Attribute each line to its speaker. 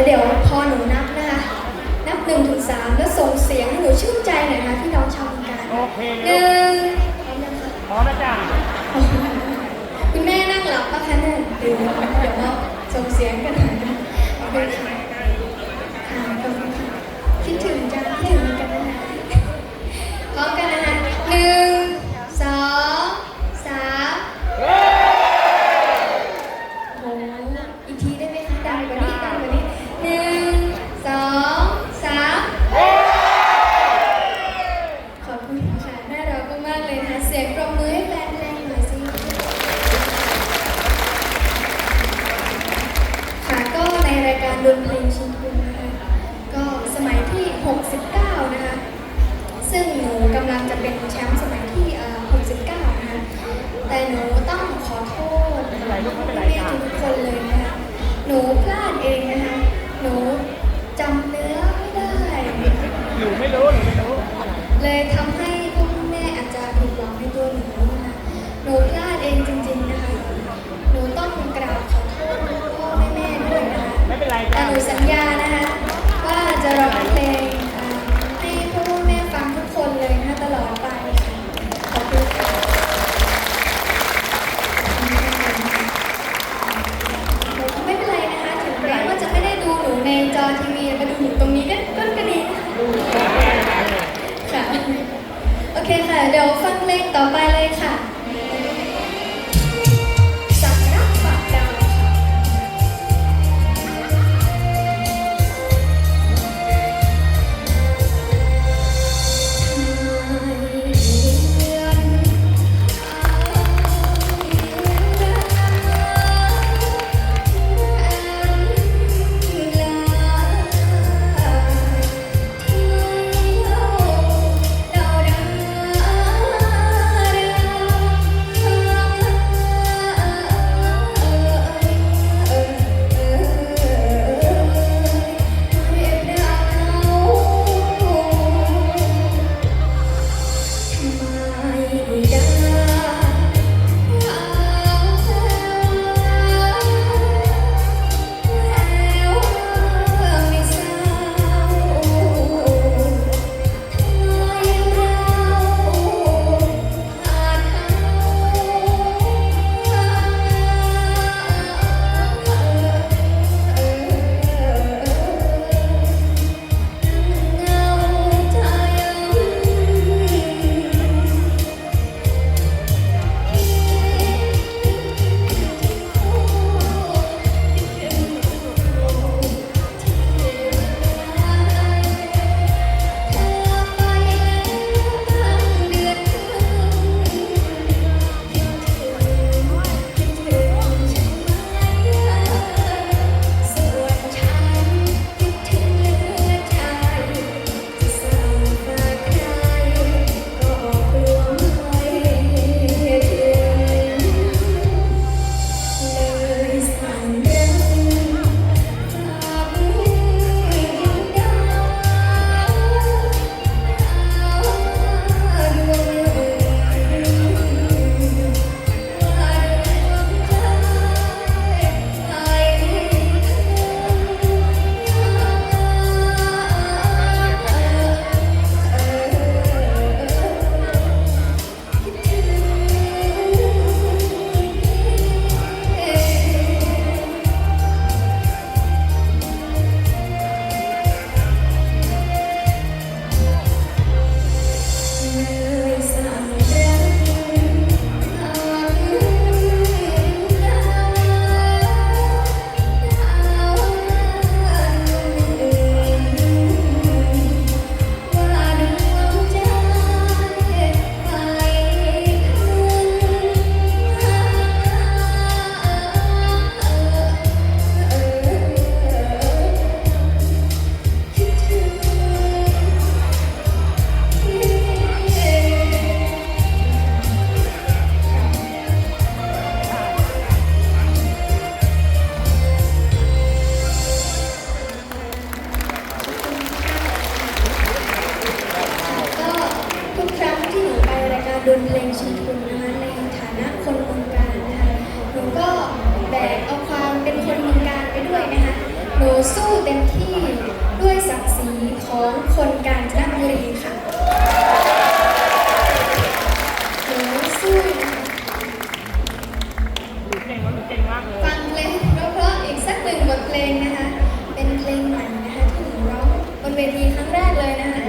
Speaker 1: แล้วเดี๋ยวพอหนูนับนะคะ นับหนึ่งถึงสามแล้วส่งเสียงให้หนูชื่นใจหน่อยนะพี่น้องชาวเมืองการ
Speaker 2: โอเค
Speaker 1: หนึ่งพร้อมยังคะ
Speaker 2: พร้อมนะจ๊ะ
Speaker 1: คุณแม่นั่งหลับปะคะเนี่ยเดี๋ยวเดี๋ยวมาส่งเสียงกันหน่อยนะโอเคค่ะค่ะ ซึ่งหนูกำลังจะเป็นแชมป์สมัยที่เอ่อ69นะคะแต่หนูต้องขอโทษแม่ทุกคนเลยนะคะหนูพลาดเองนะคะหนูจำเนื้อไม่ได้
Speaker 2: หนูไม่รู้หนูไม่รู้
Speaker 1: เลยทำให้ ดนเลงชีทุนนะคะในฐานะคนวงการนะคะหนูก็แบกเอาควา
Speaker 2: มเป็นคน
Speaker 1: วง
Speaker 2: กา
Speaker 1: รไปด้วยนะคะหนูสู้เต็มที่ด้วยศักดิ์ศรีของคนการจันทบุรีค่ะหนูสู้ฟังเพลงเพราะๆอีกสักหนึ่งบทเพลงนะคะ เป็นเพลงใหม่นะคะที่หนูร้องบนเวทีครั้งแรกเลยนะคะ